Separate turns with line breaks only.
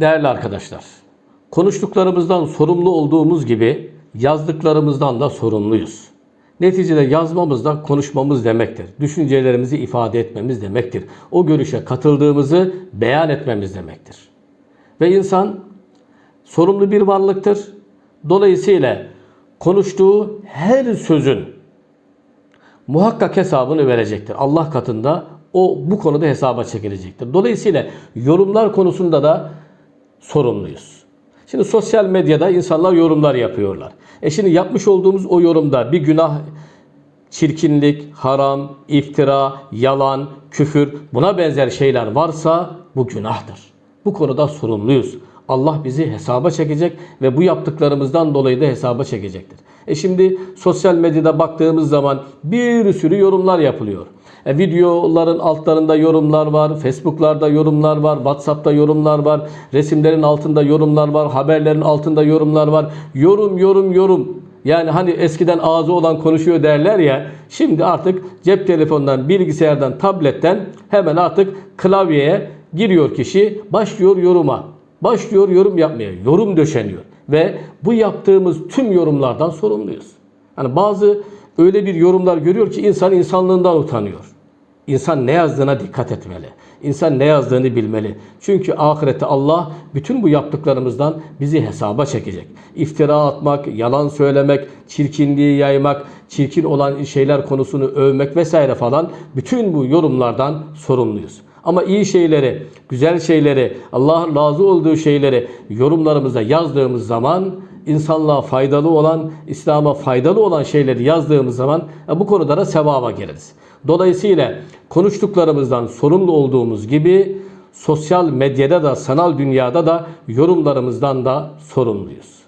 Değerli arkadaşlar, konuştuklarımızdan sorumlu olduğumuz gibi yazdıklarımızdan da sorumluyuz. Neticede yazmamız da konuşmamız demektir. Düşüncelerimizi ifade etmemiz demektir. O görüşe katıldığımızı beyan etmemiz demektir. Ve insan sorumlu bir varlıktır. Dolayısıyla konuştuğu her sözün muhakkak hesabını verecektir. Allah katında o bu konuda hesaba çekilecektir. Dolayısıyla yorumlar konusunda da sorumluyuz. Şimdi sosyal medyada insanlar yorumlar yapıyorlar. E şimdi yapmış olduğumuz o yorumda bir günah, çirkinlik, haram, iftira, yalan, küfür buna benzer şeyler varsa bu günahtır. Bu konuda sorumluyuz. Allah bizi hesaba çekecek ve bu yaptıklarımızdan dolayı da hesaba çekecektir. E şimdi sosyal medyada baktığımız zaman bir sürü yorumlar yapılıyor. E videoların altlarında yorumlar var, Facebook'larda yorumlar var, WhatsApp'ta yorumlar var, resimlerin altında yorumlar var, haberlerin altında yorumlar var. Yorum, yorum, yorum. Yani hani eskiden ağzı olan konuşuyor derler ya. Şimdi artık cep telefonundan, bilgisayardan, tabletten hemen artık klavyeye giriyor kişi, başlıyor yoruma. Başlıyor yorum yapmaya. Yorum döşeniyor. Ve bu yaptığımız tüm yorumlardan sorumluyuz. Hani bazı öyle bir yorumlar görüyor ki insan insanlığından utanıyor. İnsan ne yazdığına dikkat etmeli. İnsan ne yazdığını bilmeli. Çünkü ahirette Allah bütün bu yaptıklarımızdan bizi hesaba çekecek. İftira atmak, yalan söylemek, çirkinliği yaymak, çirkin olan şeyler konusunu övmek vesaire falan bütün bu yorumlardan sorumluyuz. Ama iyi şeyleri, güzel şeyleri, Allah'ın razı olduğu şeyleri yorumlarımıza yazdığımız zaman insanlığa faydalı olan, İslam'a faydalı olan şeyleri yazdığımız zaman e, bu konuda da sevaba gireriz. Dolayısıyla konuştuklarımızdan sorumlu olduğumuz gibi sosyal medyada da sanal dünyada da yorumlarımızdan da sorumluyuz.